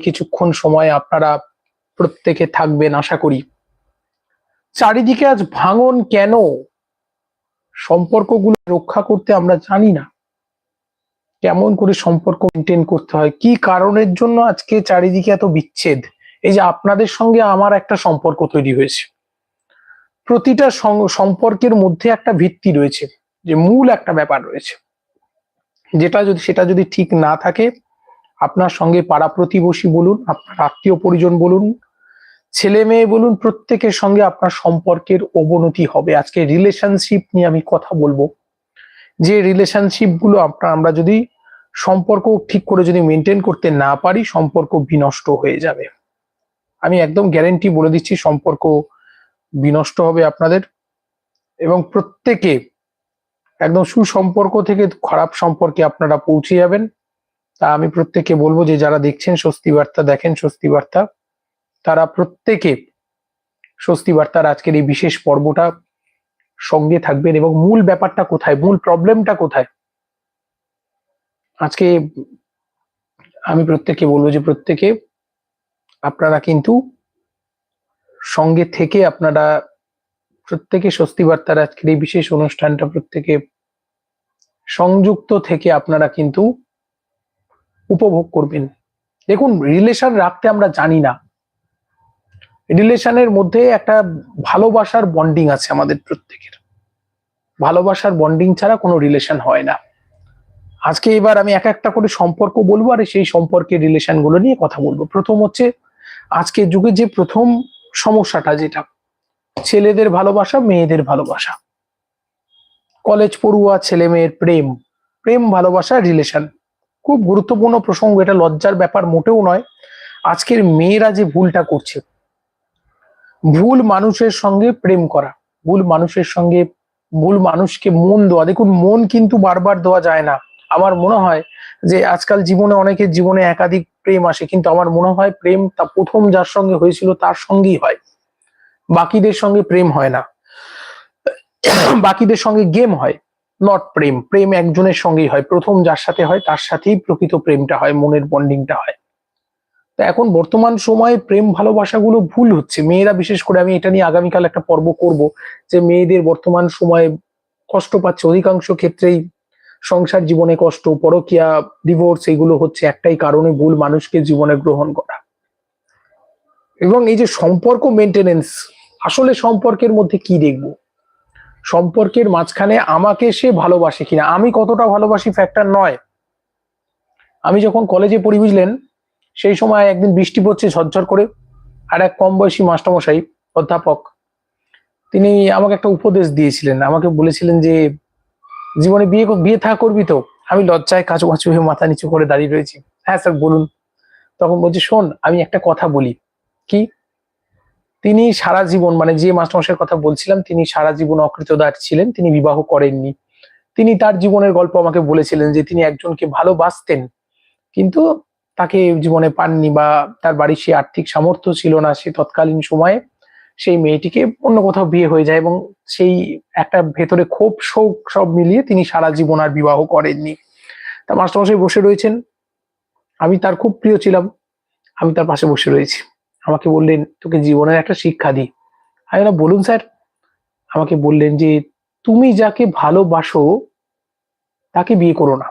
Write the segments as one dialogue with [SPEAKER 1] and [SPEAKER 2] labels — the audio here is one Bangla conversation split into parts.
[SPEAKER 1] কিছুক্ষণ সময় আপনারা প্রত্যেকে থাকবেন, আশা করি। চারিদিকে আজ ভাঙন কেন? সম্পর্কগুলো রক্ষা করতে আমরা জানি না। কেমন করে সম্পর্ক মেনটেন করতে হয়? কি কারণের জন্য আজকে চারিদিকে এত বিচ্ছেদ? এই যে আপনাদের সঙ্গে আমার একটা সম্পর্ক তৈরি হয়েছে। প্রতিটা সম্পর্কের মধ্যে একটা ভিত্তি রয়েছে, যে মূল একটা ব্যাপার রয়েছে। যেটা যদি সেটা যদি ঠিক না থাকে আপনার সঙ্গে পাড়া প্রতিবেশী বলুন, আপনার আত্মীয় পরিজন বলুন, ছেলে মেয়ে বলুন, প্রত্যেকের সঙ্গে আপনার সম্পর্কের অবনতি হবে। আজকে রিলেশনশিপ নিয়ে আমি কথা বলব। যে রিলেশনশিপগুলো আপনার, আমরা যদি সম্পর্ক ঠিক করে যদি মেনটেন করতে না পারি, সম্পর্ক বিনষ্ট হয়ে যাবে। আমি একদম গ্যারেন্টি বলে দিচ্ছি, সম্পর্ক বিনষ্ট হবে আপনাদের। এবং প্রত্যেকে একদম সুসম্পর্ক থেকে খারাপ সম্পর্কে আপনারা পৌঁছে যাবেন। তা আমি প্রত্যেকে বলব যে যারা দেখছেন স্বস্তি বার্তা, দেখেন স্বস্তি বার্তা, তারা প্রত্যেকে স্বস্তি বার্তার আজকের এই বিশেষ পর্বটা সঙ্গে থাকবেন এবং মূল ব্যাপারটা কোথায়, মূল প্রবলেমটা কোথায়? আজকে আমি প্রত্যেকে বলব যে প্রত্যেকে আপনারা কিন্তু সঙ্গে থেকে আপনারা প্রত্যেকে স্বস্তি বার্তার আজকের এই বিশেষ অনুষ্ঠানটা প্রত্যেকে সংযুক্ত থেকে আপনারা কিন্তু উপভোগ করবেন। দেখুন রিলেশন রাখতে আমরা জানি না। রিলেশনের মধ্যে একটা ভালোবাসার বন্ডিং আছে আমাদের প্রত্যেকের। ভালোবাসার বন্ডিং ছাড়া কোনো রিলেশন হয় না। আজকে এবার আমি এক একটা করে সম্পর্ক বলব আর সেই সম্পর্কের রিলেশনগুলো নিয়ে কথা বলব। প্রথম হচ্ছে আজকের যুগে যে প্রথম সমস্যাটা যেটা, ছেলেদের ভালোবাসা, মেয়েদের ভালোবাসা। কলেজ পড়ুয়া ছেলে মেয়ের প্রেম। প্রেম, ভালোবাসা রিলেশন খুব গুরুত্বপূর্ণ প্রসঙ্গ, এটা লজ্জার ব্যাপার মোটেও নয়। আজকের মেয়েরা যে ভুলটা করছে, ভুল মানুষের সঙ্গে প্রেম করা, ভুল মানুষের সঙ্গে, ভুল মানুষকে মন দেওয়া, দেখুন মন কিন্তু বারবার দেওয়া যায় না। আমার মনে হয় যে আজকাল জীবনে অনেকের জীবনে একাধিক প্রেম আসে, কিন্তু আমার মনে হয় প্রেম তা প্রথম যার সঙ্গে হয়েছিল তার সঙ্গেই হয়। বাকিদের সঙ্গে প্রেম হয় না। বাকিদের সঙ্গে গেম হয়। নট প্রেম। প্রেম একজনের সঙ্গেই হয়। প্রথম যার সাথে হয়, তার সাথেই প্রকৃত প্রেমটা হয়, মনের বন্ডিংটা হয়। তা এখন বর্তমান সময়ে প্রেম ভালোবাসাগুলো ভুল হচ্ছে। মেয়েরা, বিশেষ করে আমি এটা নিয়ে আগামীকাল একটা পর্ব করব যে মেয়েদের বর্তমান সময়ে কষ্ট পাচ্ছে। অধিকাংশ ক্ষেত্রেই সংসার জীবনে কষ্ট, পরকিয়া ডিভোর্স এগুলো হচ্ছে একটাই কারণে ভুল মানুষকে জীবনে গ্রহণ করা। এবং এই যে সম্পর্ক মেনটেনেন্স আসলে সম্পর্কের মধ্যে কি দেখব? সম্পর্কের মাঝখানে আমাকে সে ভালোবাসে কিনা? আমি কতটা ভালোবাসি ফ্যাক্টর নয়। আমি যখন কলেজে পড়ি বুঝলেন সেই সময় একদিন বৃষ্টি পড়ছে ঝরঝর করে, আর এক কম বয়সী মাস্টারমশাই, অধ্যাপক, তিনি আমাকে একটা উপদেশ দিয়েছিলেন। আমাকে বলেছিলেন যে, জীবনে বিয়ে বিয়ে থা, করবি তো। আমি লজ্জায় কাছু কাছু হয়ে মাথা নিচু করে দাঁড়িয়ে রয়েছি। হ্যাঁ স্যার বলুন। তখন বলছি, শোন, আমি একটা কথা বলি। কি? তিনি সারা জীবন মানে যে মাস্টারমশাইয়ের কথা বলছিলাম, তিনি সারা জীবন অকৃতদার ছিলেন, তিনি বিবাহ করেননি। তিনি তার জীবনের গল্প আমাকে বলেছিলেন যে তিনি একজনকে ভালোবাসতেন, কিন্তু তাকে জীবনে পাননি বা তার বাড়ির সে আর্থিক সামর্থ্য ছিল না, সে তৎকালীন সময়ে সেই মেয়েটিকে অন্য কোথাও বিয়ে হয়ে যায় এবং সেই একটা ভেতরে ক্ষোভ, শোক সব মিলিয়ে তিনি সারা জীবন আর বিবাহ করেননি। তা মাস্টারমশাই বসে রয়েছেন। আমি তার খুব প্রিয় ছিলাম, আমি তার পাশে বসে রয়েছি। আমাকে বললেন, তোকে জীবনের একটা শিক্ষা দিই। আমি বলুন স্যার। আমাকে বললেন যে, তুমি যাকে ভালোবাসো, তাকে বিয়ে করো না।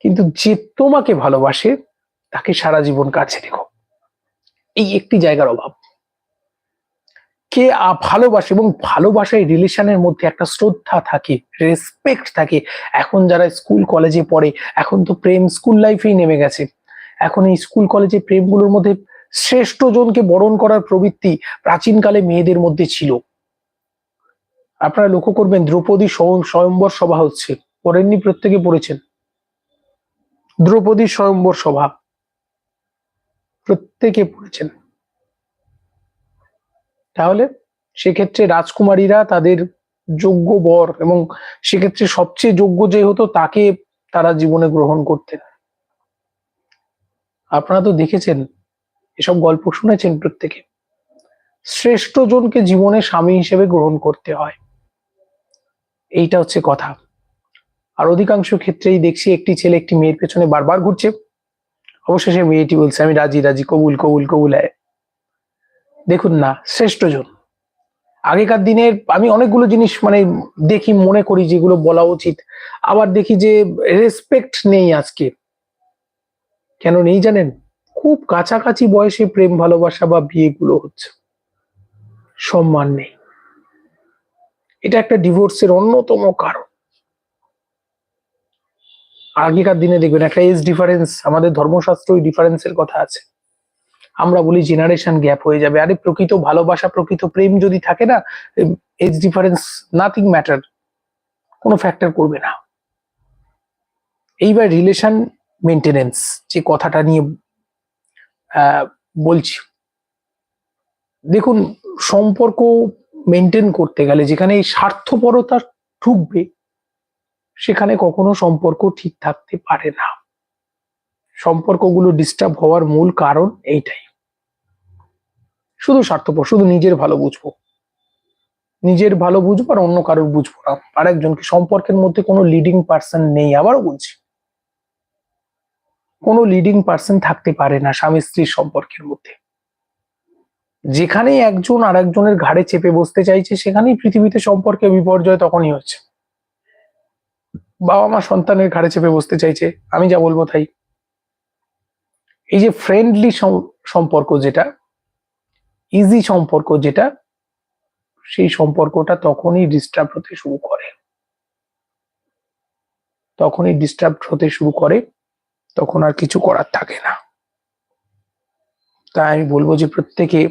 [SPEAKER 1] কিন্তু যে তোমাকে ভালোবাসে, তাকে সারা জীবন কাছে রেখো। এই একটি জায়গার অভাব। কে ভালোবাসে এবং ভালোবাসায় রিলেশনের মধ্যে একটা শ্রদ্ধা থাকে, রেসপেক্ট থাকে। এখন যারা স্কুল, কলেজে পড়ে, এখন তো প্রেম স্কুল লাইফেই নেমে গেছে। এখন এই স্কুল, কলেজে প্রেমগুলোর মধ্যে শ্রেষ্ঠ জনকে বরণ করার প্রবৃত্তি প্রাচীনকালে মেয়েদের মধ্যে ছিল। আপনারা লক্ষ্য করবেন, দ্রৌপদী স্বয়ং- স্বয়ম্বর সভা হচ্ছে। পড়েননি প্রত্যেকে পড়েছেন? দ্রৌপদী স্বয়ম্বর সভা। প্রত্যেকে পড়েছেন। তাহলে সেক্ষেত্রে রাজকুমারীরা তাদের যোগ্য বর এবং সেক্ষেত্রে সবচেয়ে যোগ্য যে হতো, তাকে তারা জীবনে গ্রহণ করতেন। আপনারা তো দেখেছেন এসব গল্প শুনেছেন প্রত্যেকে। শ্রেষ্ঠ জনকে জীবনে স্বামী হিসেবে গ্রহণ করতে হয়। এইটা হচ্ছে কথা। আর অধিকাংশ ক্ষেত্রেই দেখছি একটি ছেলে একটি মেয়ের পেছনে বারবার ঘুরছে। অবশেষে মেয়েটি বলছে, আমি রাজি রাজি, কবুল কবুল কবুল দেখুন না, শ্রেষ্ঠজন। আগেকার দিনের আমি অনেকগুলো জিনিস মানে দেখি, মনে করি যেগুলো বলা উচিত। আবার দেখি যে রেসপেক্ট নেই আজকে। কেন নেই জানেন? খুব কাছাকাছি বয়সে প্রেম ভালোবাসা বা বিয়েগুলো হচ্ছে। সম্মান নেই। এটা একটা ডিভোর্সের অন্যতম কারণ। আগেকার দিনে দেখবেন একটা এজ ডিফারেন্স আমাদের ধর্মশাস্ত্র ওই ডিফারেন্সের কথা আছে। আমরা বলি জেনারেশন গ্যাপ হয়ে যাবে। আরে, প্রকৃত ভালোবাসা, প্রকৃত প্রেম যদি থাকে না এজ ডিফারেন্স নাথিং ম্যাটার কোনো ফ্যাক্টর করবে না। এইবার রিলেশন মেনটেনেন্স যে কথাটা নিয়ে বলছি। দেখুন, সম্পর্ক মেনটেন করতে গেলে যেখানে এই স্বার্থপরতা ঠুকবে, সেখানে কখনো সম্পর্ক ঠিক থাকতে পারে না। সম্পর্কগুলো ডিস্টার্ব হওয়ার মূল কারণ এইটাই। শুধু স্বার্থপর, শুধু নিজের ভালো বুঝব। নিজের ভালো বুঝব আর অন্য কারোর বুঝব না। আর একজনকে সম্পর্কের মধ্যে কোনো লিডিং পার্সন নেই, আবারও বলছি। কোনো লিডিং পার্সন থাকতে পারে না স্বামী স্ত্রীর সম্পর্কের মধ্যে। যেখানেই একজন আর একজনের ঘাড়ে চেপে বসতে চাইছে, সেখানেই পৃথিবীতে সম্পর্কে বিপর্যয় তখনই হচ্ছে। বাবা মা সন্তানের ঘাড়ে চেপে বসতে চাইছে, আমি যা বলব তাই। এই যে ফ্রেন্ডলি সম্পর্ক যেটা ইজি সম্পর্ক যেটা, সেই সম্পর্কটা তখনই ডিস্টার্ব হতে শুরু করে। তখনই ডিস্টার্ব হতে শুরু করে তখন আর কিছু করার থাকে না। তাই আমি বলব যে প্রত্যেকে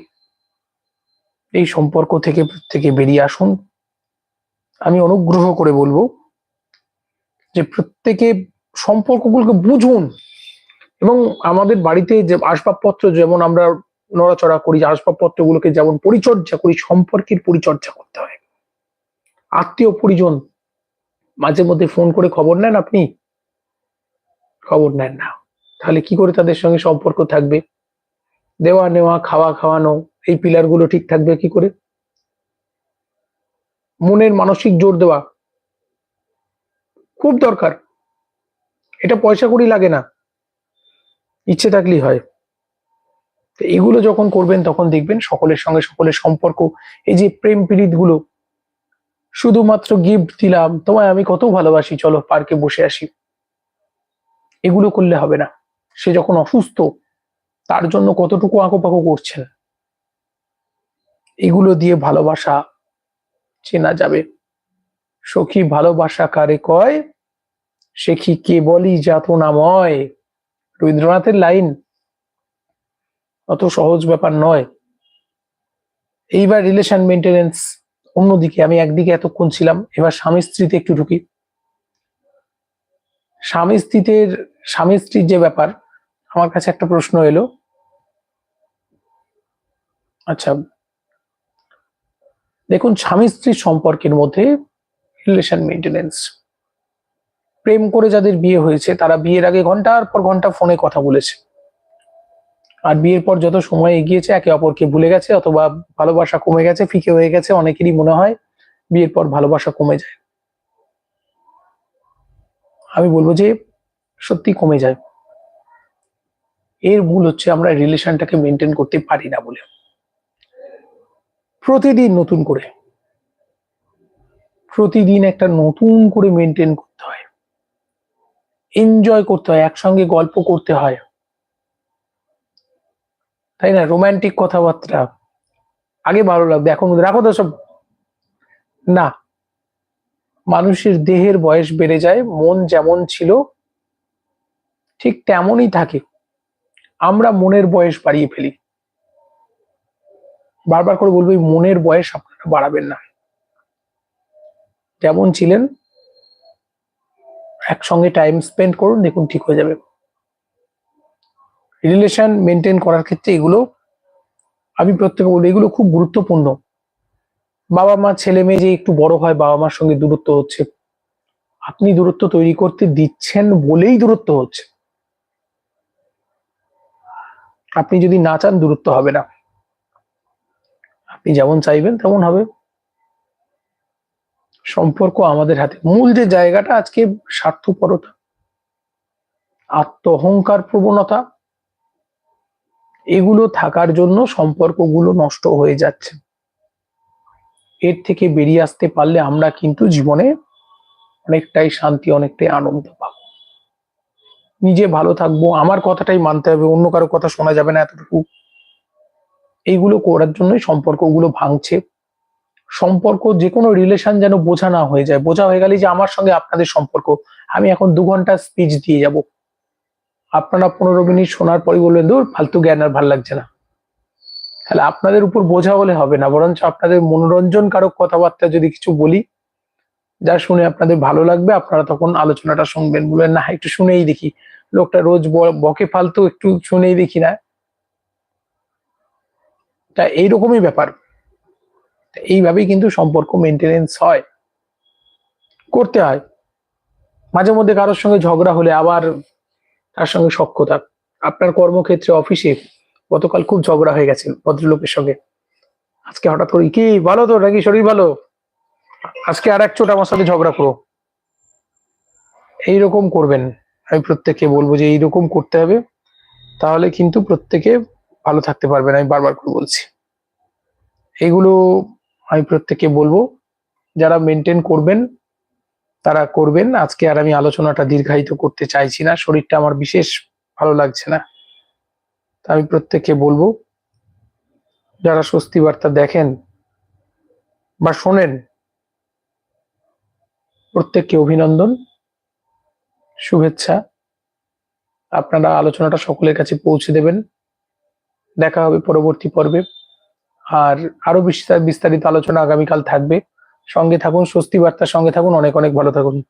[SPEAKER 1] এই সম্পর্ক থেকে প্রত্যেকে বেরিয়ে আসুন। আমি অনুগ্রহ করে বলব যে প্রত্যেকে সম্পর্কগুলোকে বুঝুন এবং আমাদের বাড়িতে যে আসবাবপত্র যেমন আমরা নড়াচড়া করি আসবাবপত্রগুলোকে যেমন পরিচর্যা করি, সম্পর্কের পরিচর্যা করতে হয়। আত্মীয় পরিজন মাঝে মধ্যে ফোন করে খবর নেন আপনি? খবর নেন না। তাহলে কি করে তাদের সঙ্গে সম্পর্ক থাকবে? দেওয়া নেওয়া, খাওয়া খাওয়ানো, এই পিলারগুলো ঠিক থাকবে কি করে? মনের মানসিক জোর দেওয়া খুব দরকার। এটা পয়সা করি লাগে না। ইচ্ছে থাকলেই হয়। তো এগুলো যখন করবেন, তখন দেখবেন সকলের সঙ্গে সকলের সম্পর্ক, এই যে প্রেম পীড়িতগুলো, শুধুমাত্র গিফট দিলাম, তোমায় আমি কত ভালোবাসি, চলো পার্কে বসে আসি। এগুলো করলে হবে না। সে যখন অসুস্থ, তার জন্য কতটুকু আঁকোপাকো করছেন এগুলো দিয়ে ভালোবাসা চেনা যাবে। সখী ভালোবাসা কারে কয়? সে কি কেবলই যাতনাময়। রবীন্দ্রনাথের লাইন অত সহজ ব্যাপার নয়। এইবার রিলেশন মেনটেনেন্স অন্যদিকে, আমি একদিকে এতক্ষণ ছিলাম, এবার স্বামী স্ত্রীতে একটু ঢুকি। স্বামী স্ত্রীর স্বামী স্ত্রীর যে ব্যাপার, আমার কাছে একটা প্রশ্ন এলো। আচ্ছা দেখুন, স্বামী স্ত্রীর সম্পর্কের মধ্যে রিলেশন মেনটেনেন্স প্রেম করে যাদের বিয়ে হয়েছে, তারা বিয়ের আগে ঘণ্টার পর ঘণ্টা ফোনে কথা বলেছে। আর বিয়ের পর যত সময় এগিয়েছে, একে অপরকে ভুলে গেছে, অথবা ভালোবাসা কমে গেছে, ফিকে হয়ে গেছে, অনেকেরই মনে হয় বিয়ের পর ভালোবাসা কমে যায়। আমি বলব যে সত্যি কমে যায়। এর মূল হচ্ছে আমরা রিলেশনটাকে মেনটেন করতে পারি না বলে। প্রতিদিন নতুন করে। প্রতিদিন একটা নতুন করে মেনটেন করতে হয়। এনজয় করতে হয়, একসঙ্গে গল্প করতে হয়। তাই না? রোমান্টিক কথাবার্তা। আগে ভালো লাগবে, এখন রাখো তো সব। না। মানুষের দেহের বয়স বেড়ে যায়, মন যেমন ছিল ঠিক তেমনই থাকে। আমরা মনের বয়স বাড়িয়ে ফেলি। বারবার করে বলব মনের বয়স আপনারা বাড়াবেন না। যেমন ছিলেন, একসঙ্গে টাইম স্পেন্ড করুন, দেখুন ঠিক হয়ে যাবে। রিলেশন মেনটেন করার ক্ষেত্রে এগুলো, আমি প্রত্যেকে বলি এগুলো খুব গুরুত্বপূর্ণ। বাবা মা, ছেলে মেয়ে যে একটু বড় হয়, বাবা মার সঙ্গে দূরত্ব হচ্ছে। আপনি দূরত্ব তৈরি করতে দিচ্ছেন বলেই দূরত্ব হচ্ছে। আপনি যদি না চান, দূরত্ব হবে না। আপনি যেমন চাইবেন, তেমন হবে। সম্পর্ক আমাদের হাতে। মূল যে জায়গাটা আজকে, স্বার্থপরতা। আত্ম অহংকার প্রবণতা। এগুলো থাকার জন্য সম্পর্কগুলো নষ্ট হয়ে যাচ্ছে। এর থেকে বেরিয়ে আসতে পারলে আমরা কিন্তু জীবনে অনেকটাই শান্তি, অনেকটাই আনন্দ পাবো। নিজে ভালো থাকব, আমার কথাটাই মানতে হবে, অন্য কারও কথা শোনা যাবে না এতটুকু। এইগুলো করার জন্যই সম্পর্কগুলো ভাঙছে। সম্পর্ক যে কোনো রিলেশন যেন বোঝা না হয়ে যায়। বোঝা হয়ে গেলে যে আমার সঙ্গে আপনাদের সম্পর্ক। আমি এখন দু ঘণ্টা স্পিচ দিয়ে যাব। আপনারা পনেরো মিনিট শোনার পরই বলবেন দূর ফালতু জ্ঞান আর ভালো লাগছে না। তাহলে আপনাদের উপর বোঝা হলে হবে না, বরঞ্চ আপনাদের মনোরঞ্জন কারক কথাবার্তা যদি কিছু বলি, যা শুনে আপনাদের ভালো লাগবে, আপনারা তখন আলোচনাটা শুনবেন। বলবেন, না, একটু শুনেই দেখি। লোকটা রোজ বকে ফালতু, একটু শুনেই দেখি না। তা এইরকমই ব্যাপার। এইভাবেই কিন্তু সম্পর্ক মেনটেনেন্স হয়। করতে হয়। মাঝে মধ্যে কারোর সঙ্গে ঝগড়া হলে আবার তার সঙ্গে সক্ষতা আপনার কর্মক্ষেত্রে, অফিসে গতকাল খুব ঝগড়া হয়ে গেছে ভদ্রলোকের সঙ্গে। আজকে হঠাৎ করে, কি, ভালো তো নাকি শরীর ভালো? আজকে আর এক চোট আমার সাথে ঝগড়া করো। এইরকম করবেন। আমি প্রত্যেককে বলব যে এইরকম করতে হবে, তাহলে কিন্তু প্রত্যেকে ভালো থাকতে পারবেন, আমি বারবার করে বলছি। এগুলো আমি প্রত্যেককে বলব, যারা মেনটেন করবেন, তারা করবেন। আজকে আর আমি আলোচনাটা দীর্ঘায়িত করতে চাইছি না, শরীরটা আমার বিশেষ ভালো লাগছে না। তা আমি প্রত্যেককে বলব, যারা স্বস্তি বার্তা দেখেন বা শোনেন, প্রত্যেককে অভিনন্দন, শুভেচ্ছা। আপনারা আলোচনাটা সকলের কাছে পৌঁছে দেবেন। দেখা হবে পরবর্তী পর্বে। আর আরও বিস্তার বিস্তারিত আলোচনা আগামীকাল থাকবে। সঙ্গে থাকুন, স্বস্তি বার্তার সঙ্গে থাকুন। অনেক অনেক ভালো থাকুন।